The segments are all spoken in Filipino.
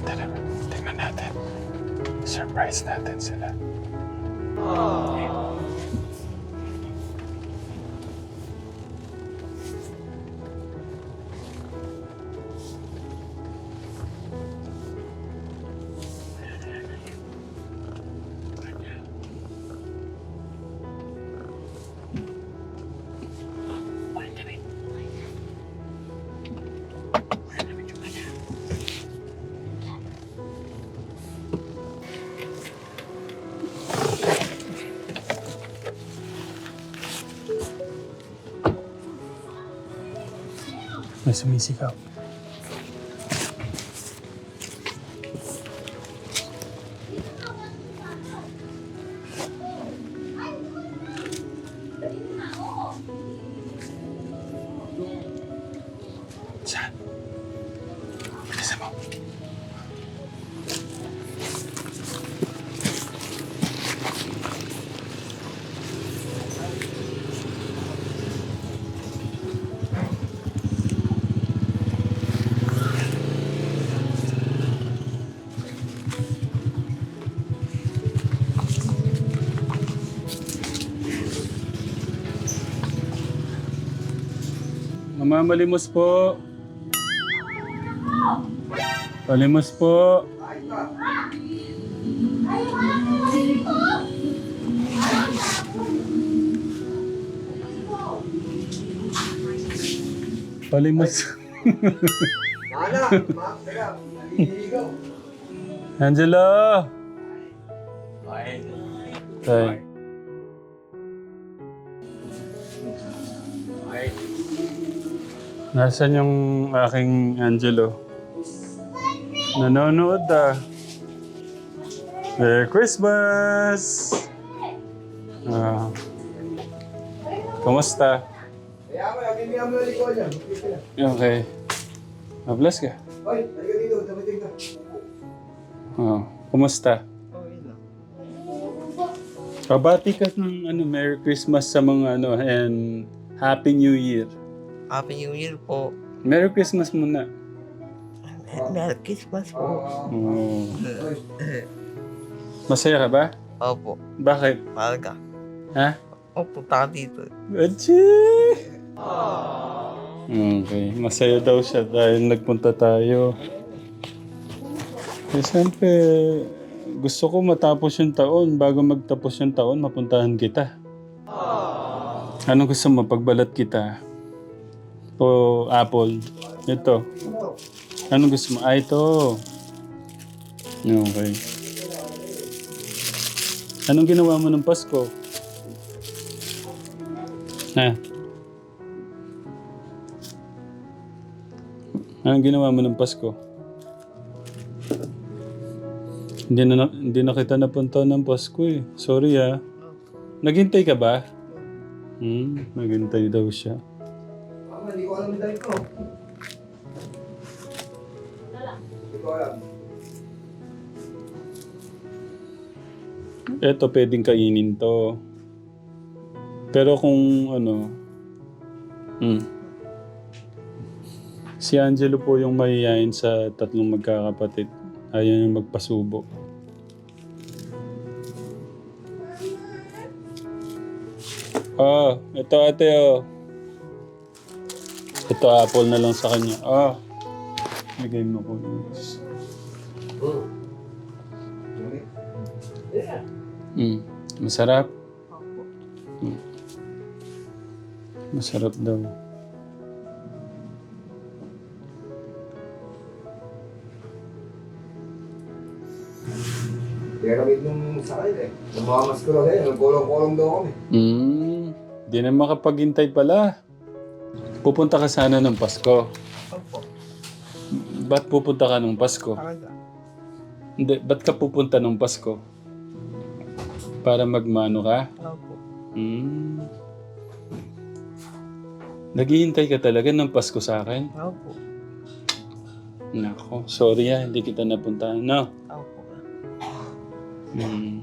Naman. Tingnan natin. Surprise natin sila. May sumisigaw. Mamamalimos po. Palimos po. Palimos. Nana, ma, teka, Nasaan yung aking Angelo? Nanonood ah. Merry Christmas! Ah. Niya. Okay. Ah, bless ka. Hoy, halika dito, tamating ka. Oh, kumusta? Pabati ka ng ano, Merry Christmas sa mga ano, and Happy New Year. Happy New Year po. Merry Christmas muna. Merry Christmas po. Oh. Masaya ka ba? Opo, Bakit? mahal ka. Ha? O, punta ka dito. Achi! Okay. Masaya daw siya dahil nagpunta tayo. Eh, siyempre, gusto ko matapos yung taon. Bago magtapos yung taon, mapuntahan kita. Anong gusto mo? Pagbalat kita? O apple? Ito. Anong gusto mo? Ah, ito. Okay. Anong ginawa mo ng Pasko? Ha? Anong ginawa mo ng Pasko? Hindi na, hindi na kita napunta ng Pasko eh. Sorry ah. Naghintay ka ba? Hmm, naghintay daw siya. Mama, hindi ko alam yung ko. Hindi ko alam. Eto, pwedeng kainin to. Pero kung ano... Hmm. Si Angelo po yung mahihayin sa tatlong magkakapatid. Ayaw niya magpasubo. Oh, ito ate oh. Ito apple na lang sa kanya. Ah. Bigay mo ko. Mm. Masarap. Mm. Masarap daw. Kaya kami nung sa kanila eh. Nung mga maskuro sa'yo, nagkulong-kulong daw kami. Mm. Di na makapaghintay pala. Pupunta ka sana ng Pasko. Opo, Ba't pupunta ka ng Pasko? Hindi, ba't ka pupunta ng Pasko? Para magmano ka? Opo. Mm. Naghihintay ka talaga ng Pasko sa akin? Opo. Nako, sorry ah, hindi kita napuntahan. No? Opo. Mm.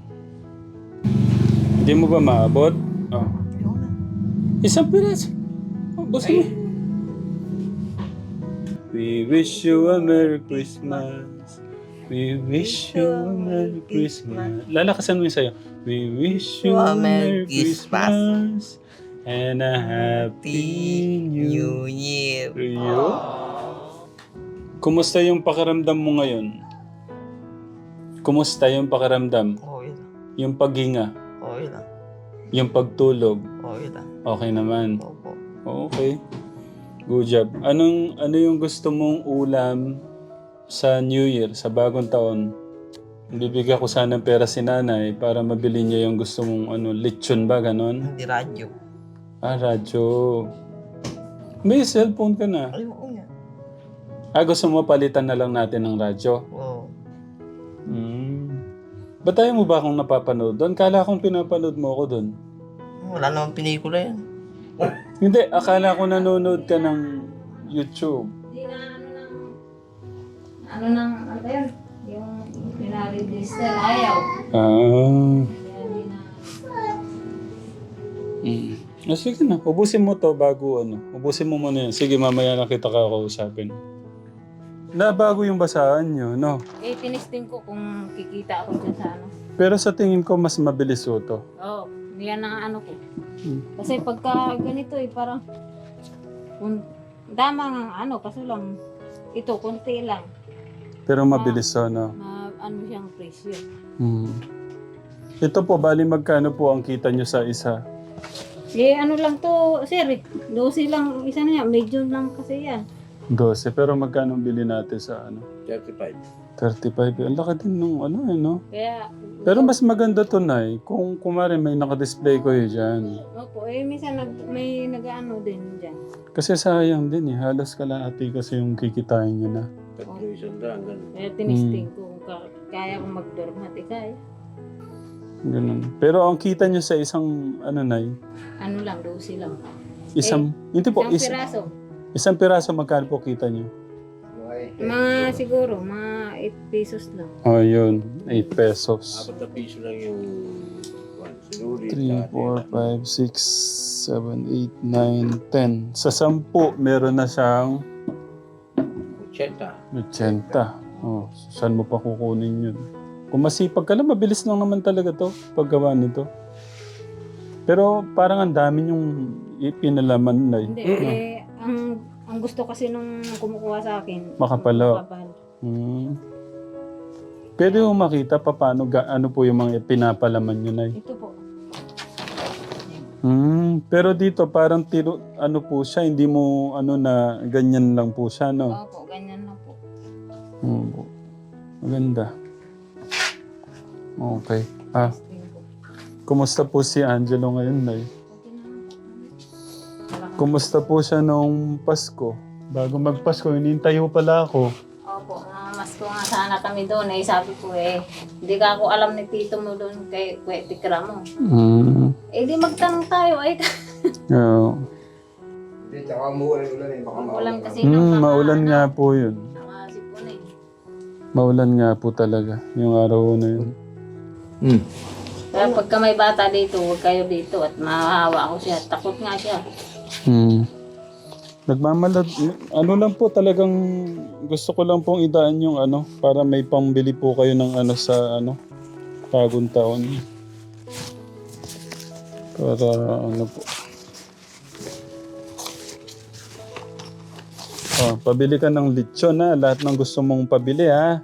Hindi mo ba maabot? Oh. Isang piras. Basta mo. We wish you a Merry Christmas. We wish you a Merry Christmas. Lalakasan mo yung sayo. We wish you a Merry Christmas. And a Happy New Year. Year. Kumusta yung pakiramdam mo ngayon? Kumusta yung pakiramdam? Okay lang. Yung paghinga? Okay lang. Yung pagtulog? Okay lang. Okay naman. Opo. Okay. Good job. Anong ano yung gusto mong ulam sa New Year, sa bagong taon? Bibigyan ko sana ng pera si nanay para mabili niya yung gusto mong ano, lechon ba, ganon? Hindi radyo. Ah, radyo. May cellphone ka na. Ay, oo nga. Ah, gusto mo palitan na lang natin ng radyo? Oo. Hmm. Ba't tayo mo ba akong napapanood doon? Kala kong pinapanood mo ako doon. Wala namang pinikula yan. Hindi, akala ko nanonood ka ng YouTube. Hindi na ano nang ano nang ano yun? Yung pinarelease na ayaw. Ah. Mm. Ah, sige na, ubusin mo to bago ano. Ubusin mo muna yan. Sige, mamaya na kita kakausapin. Nabago yung basahan nyo, no? eh tinisting ko kung kikita ako dyan sa ano. Pero sa tingin ko, mas mabilis ho to. Oo, oh, yan ang ano ko. Hmm. Kasi pagka ganito eh parang kung tama nga ano kaso lang ito konti lang Pero mabilis ho, no? ma, ano siyang presyo. Hmm. Ito po, bali magkano po ang kita nyo sa isa? Eh ano lang to sir eh. 12 lang isa na yan. Medyo lang kasi yan. 12. Pero magkano ang bili natin sa ano? 35. 35. Ang laki din nung ano eh, no? Kaya Pero mas maganda to, Nay, kung kumari may nakadisplay ko eh dyan. Opo, eh minsan nag, may nag-ano din dyan. Kasi sayang din eh. Halos kalahati kasi yung kikitain nyo na. Tatlo isang daan, ganun. Kaya tinisting ko kung ka- kaya kong mag-dormat. Eh, kaya. Ganun. Pero ang kita nyo sa isang, ano na Ano lang, 12 lang. isang, hindi po, Isang is, piraso. isang piraso magkano po kita nyo? Mga siguro, mga 8 pesos lang. Oh, yun. 8 pesos. Apat na piso lang yung one. Sinuli. 3, 4, 5, 6, 7, 8, 9, 10. Sa 10, meron na siyang 80. 80. Oh, saan mo pa kukunin yun? Kung masipag ka lang, mabilis lang naman talaga to paggawa nito. Pero parang ang dami yung ipinalaman na yun. Hindi, eh, ang, gusto kasi nung kumukuha sa akin, Makapalo. makapal. Hmm. Pwede mo makita pa paano, ga, ano po yung mga pinapalaman nyo na Ito po. Hmm. Pero dito parang tiro, ano po siya, hindi mo ano na ganyan lang po siya, no? Opo, ganyan na po. Hmm. Maganda. Okay. Ah, kumusta po si Angelo ngayon, Nay? Kumusta po siya nung Pasko? Bago magpasko, hinintay ho pala ako. Opo, mas ko nga sana kami doon. Eh, sabi ko eh, hindi ka ako alam ni tito mo doon kay Kuya Tikra mo. Hmm. Eh, di magtanong tayo. Ay, Yeah. Hindi, tsaka umuulan ulan eh. Baka ulan kasi Hmm, nung maulan nga po yun. Nakasipon eh. Maulan nga po talaga yung araw na yun. Hmm. Kaya pagka may bata dito, huwag kayo dito at mahahawa ko siya. Takot nga siya. Hmm. Nagmamalad, ano lang po talagang gusto ko lang pong idaan yung ano para may pambili po kayo ng ano sa ano bagong taon. Para ano po. Oh, pabili ka ng lechon ha. Lahat ng gusto mong pabili ha.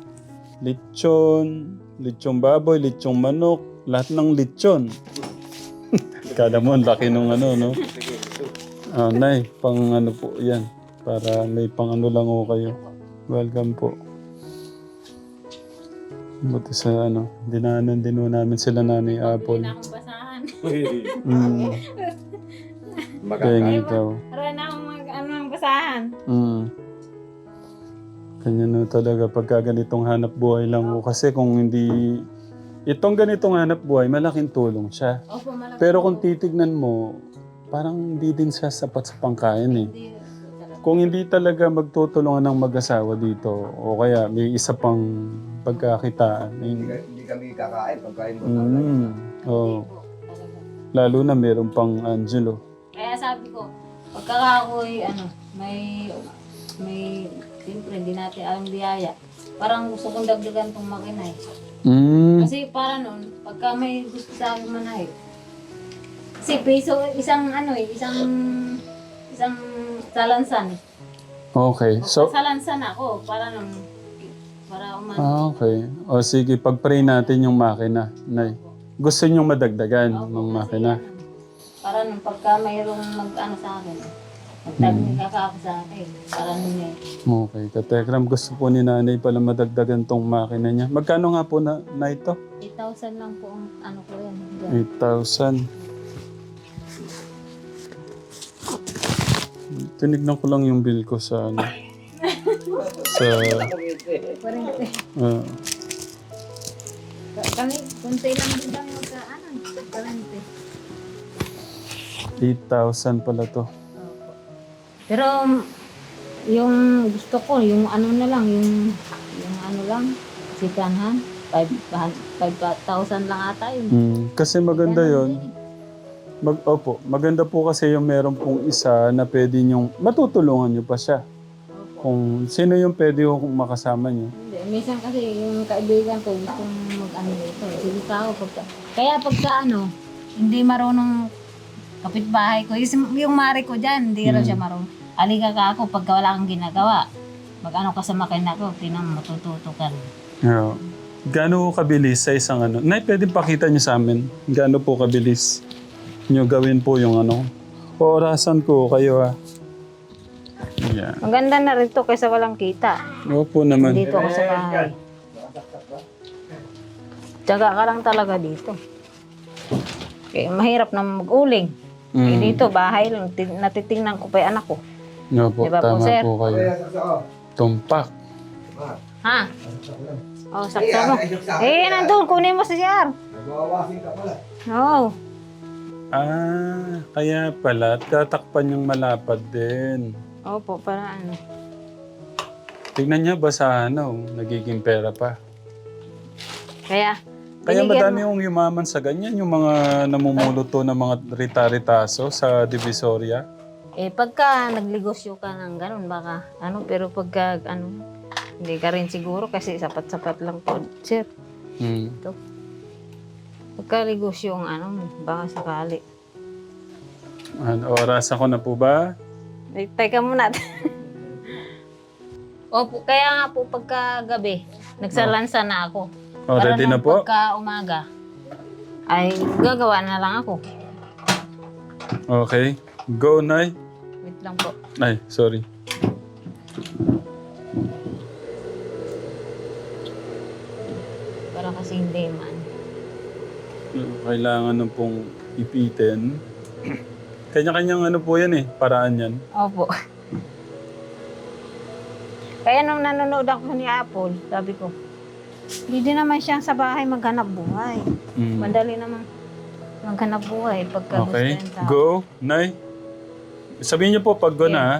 Lechon, lechon baboy, lechon manok, lahat ng lechon. Kala mo, laki nung ano, no? Ah, nay, pang ano po yan. Para may pang ano lang ho kayo. Welcome po. Buti sa ano, dinanan din ho namin sila nanay Hindi Apple. na akong basahan. Mm, pengi daw. Aray na akong mag, ano, ang basahan. Mm. Kanya no talaga pagka ganitong hanap buhay lang ho. Kasi kung hindi... Itong ganitong hanap buhay, malaking tulong siya. Opo, malaki. Pero kung titignan mo, parang hindi din siya sapat sa pangkain eh. Hindi. Kung hindi talaga magtutulungan ng mag-asawa dito, o kaya may isa pang pagkakitaan, Hindi, eh, ka- hindi kami kakain pagkain mo. mm, oh, talaga. lalo na meron pang Angelo. Kaya sabi ko, pagka ako'y ano, may, may, siyempre hindi natin alam biyaya. parang gusto kong dagdagan tong makina eh. Mm. Kasi para nun, pagka may gusto sa akin manahe, kasi peso, isang ano eh, isang, isang salansan eh. Okay. So, Salansan ako, para nun, para umano. ah, okay. O sige, pag-pray natin yung makina. Nay. Gusto nyo madagdagan ng makina? Para nung pagka mayroong mag-ano sa akin, magtagin ka ako sa akin. Para nun eh. Okay, katekram. Gusto po ni nanay pala madagdagan tong makina niya. Magkano nga po na, na ito? 8,000 lang po ang ano ko yan. Diyan. 8,000. Tinignan ko lang yung bill ko sa ano. sa... Ah, kami, kunti lang din kami magka, ano, karante. 8,000 pala to. Pero, yung gusto ko, yung ano na lang, yung, yung ano lang, sitanhan, 5,000 lang ata yun. Mm, kasi maganda yon Mag, opo, maganda po kasi yung meron pong isa na pwede nyong, matutulungan nyo pa siya. Kung sino yung pwede yung makasama nyo. Hindi, minsan kasi yung kaibigan ko gustong mag-ano dito. Sige ka ako pagka. Kaya pagka ano, hindi marunong kapitbahay ko. Yung, yung mari ko dyan, hindi raw siya marunong. Aliga ka ako pagka wala kang ginagawa. Mag-ano ka sa makina ko, tinang matututo ka. Yeah. Gaano kabilis sa isang ano? Nay, pwede pakita nyo sa amin. Gaano po kabilis nyo gawin po yung ano? Orasan ko kayo ah. Yeah. Maganda na rin to kaysa walang kita. Opo naman. Dito ako sa bahay. Tsaga ka lang talaga dito. Eh, mahirap na mag-uling. Eh, Mm. dito, bahay lang. Ti- Natitingnan ko pa yung anak ko. Opo, Diba po, tama sir? po kayo. Tumpak. Ha? Oh, sakta mo. Eh, nandun. Kunin mo sa CR. Nagwawasing ka pala. Oo. Ah, kaya pala, tatakpan yung malapad din. Opo, para ano. Tingnan niya ba sa ano, nagiging pera pa. Kaya, Kaya binigyan madami yung yumaman sa ganyan, yung mga namumuluto ng mga rita-ritaso sa Divisoria. eh, pagka nagligosyo ka ng ganun, baka, ano, pero pagka, ano, hindi ka rin siguro kasi sapat-sapat lang po, sir. Hmm. Ito. Pagka ligosyo ang ano mo, baka sakali. Ano, oras ako na po ba? Eh, teka muna. Opo, kaya nga po pagka gabi, nagsalansa na ako. Oh, Para ready na nung po? Pagka umaga, ay gagawa na lang ako. Okay. Go, Nay. Wait lang po. Ay, sorry. Para kasi hindi man. Kailangan ng pong ipitin. Kanya-kanyang ano po yan eh, paraan yan. Opo. Kaya nung nanonood ako ni Apple, sabi ko, hindi naman siya sa bahay maghanap buhay. Mm. Madali naman maghanap buhay pagka Okay. gusto yung tao. Go, Nay. Sabihin niyo po pag go na ha.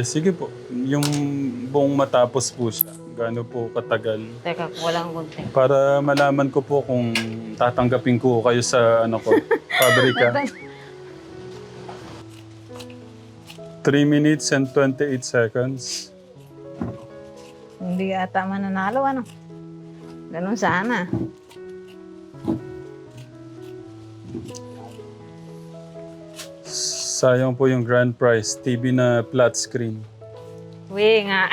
Hindi, sige po. Yung buong matapos po siya. Gaano po katagal. Teka, walang konti. Para malaman ko po kung tatanggapin ko kayo sa ano ko, pabrika. 3 minutes and 28 seconds. Hindi ata mananalo, ano? Ganun sana. Sayang po yung grand prize. TV na flat screen. Uwi nga.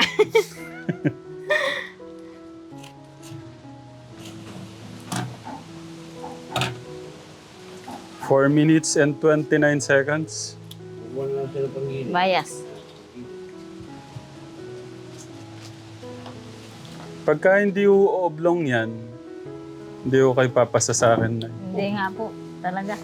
4 minutes and 29 seconds. Bias. Pagka hindi uoblong yan, hindi ko kayo papasa sa akin na. Hindi nga po. Talaga.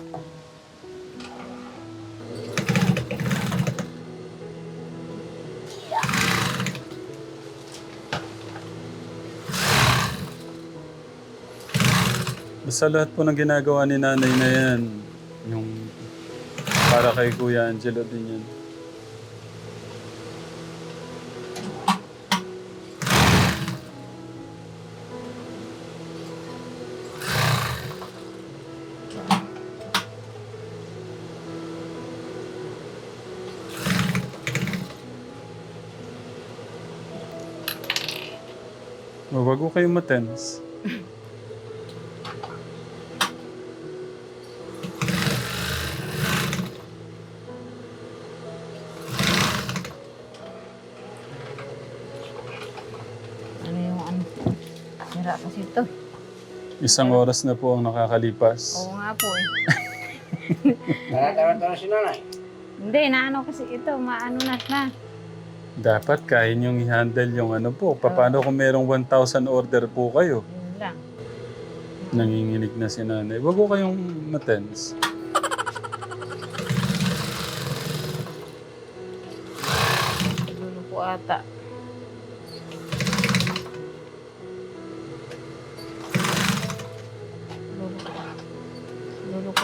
Basta lahat po ng ginagawa ni nanay na yan, yung para kay Kuya Angelo din yan. Oh, wag ko kayong matens. Sira kasi ito. Isang oras na po ang nakakalipas. Oo nga po eh. Nakatawa-tawa si nanay. Hindi, naano kasi ito. Maano na na. Dapat kaya niyong i-handle yung ano po. Paano kung merong 1,000 order po kayo? Yun lang. Nanginginig na si nanay. Wag ko kayong matens. Dulo po ata.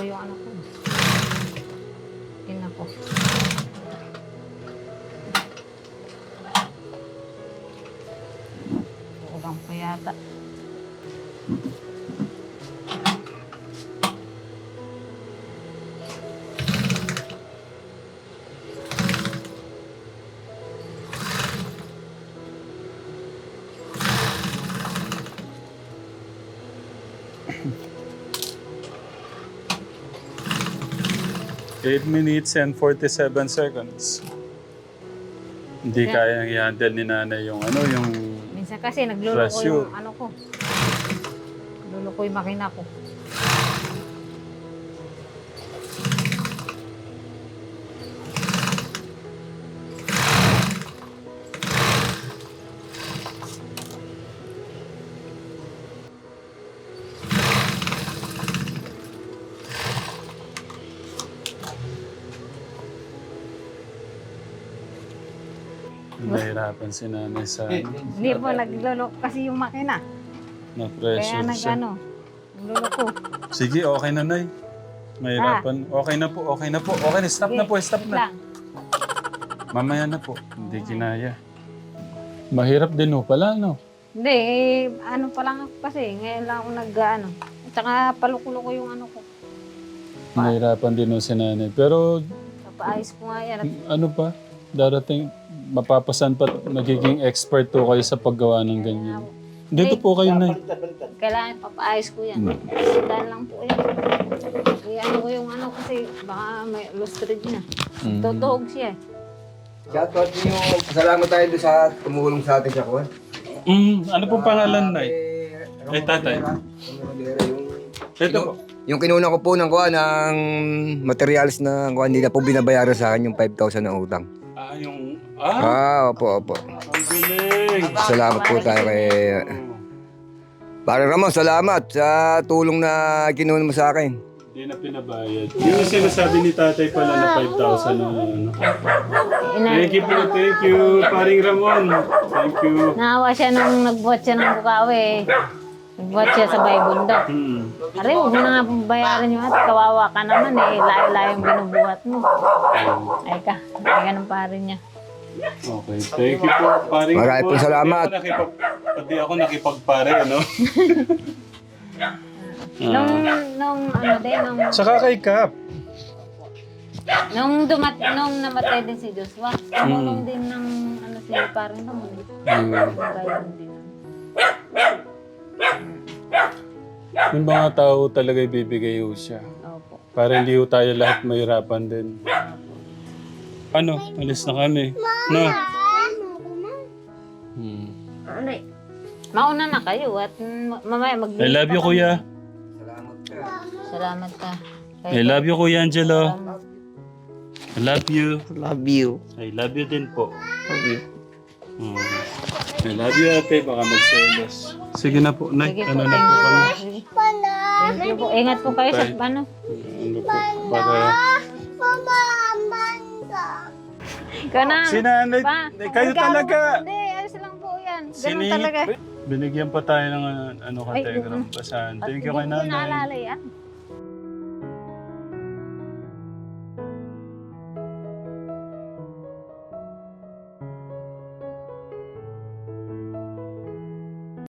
Ko yung ano ko. Ina ko. Ulang pa yata. Eight minutes and 47 seconds. Hindi Yeah. kaya i-handle ni nanay yung ano, yung... Minsan kasi Pressure. yung ano ko. Nagluloko yung makina ko. Nahirapan si nanay sa Hindi po nagluloko kasi yung makina. na Kaya nag siya. ano, nagluloko. Sige, okay na, Nay. Mahirapan. Okay na po, okay na po. Okay na, stop na po, stop na. lang. Mamaya na po. Hindi kinaya. Mahirap din ho pala, no? Hindi, eh, ano pa lang ako kasi, ngayon lang ako nag, ano, at saka palukulo ko yung ano ko. Mahirapan din ho si nanay. Pero Papaayos ko nga yan. At ano pa, darating, mapapasan pa, magiging expert to kayo sa paggawa ng ganyan. Dito po kayo, Nay. kailangan papaayos ko yan. Hmm. Dahil lang po yan. Kaya ano ko yung ano kasi, baka may lustrade na. Mm. Tutuhog siya eh. Shoutout niyo. Pasalamat tayo doon sa tumulong sa atin sa kuwan. Mm, ano pong pangalan, Nay? Eh, Eh, tatay. Ito po. yung kinuna ko po ng kuwan, ng materials na kuwan, hindi na po binabayaran sa akin yung 5,000 na utang. Ah, yung... Ah, Ah, opo, opo. ang galing. Salamat po tayo kay... Pare Ramon, salamat sa tulong na kinuna mo sa akin. Hindi na pinabayad. Yung sinasabi ni tatay pala na 5,000 na ano. Thank you po, thank you, paring Ramon. Thank you. Naawa siya nung nagbuhat siya ng bukawi eh. Nagbuhat siya sa daw. Hmm. Aray, huwag mo na nga bayaran yung at kawawa ka naman eh. Layo-layo yung binubuhat mo. Ay ka, ay ganun pa rin niya. Okay, thank you po. Paring Maraming po salamat. Pati ako, nakipag, pati ako nakipagpare, ano? Nung, nung ano din, nung, Saka kay Kap. nung dumat, nung namatay din si Joshua, tumulong din ng, ano si parang naman. Hmm. Gayon din. Yung mga tao talaga ibibigay ho siya. Opo. Para hindi ho tayo lahat mahirapan din. Ano? Alis na kami. No? Hmm. Mauna na kayo at mm, mamaya mag I love you, kuya. Salamat ka. I love you, kuya Angelo. I love you. Love you. I love you din po. Love you. Hmm. I love you, ate. Baka magselos. Sige na po, Nay. Sige po, Ano na po kami? Thank you po. Ingat po kayo sa ano. Ano po? Para... Ikaw na. Si nanay, Pa, kayo ikaw- talaga. Hindi, ayos lang po yan. Ganun Sini- talaga. Binigyan pa tayo ng uh, ano ka Ay, telegram basahan. Thank you kay Hindi ko nanay. naalala yan.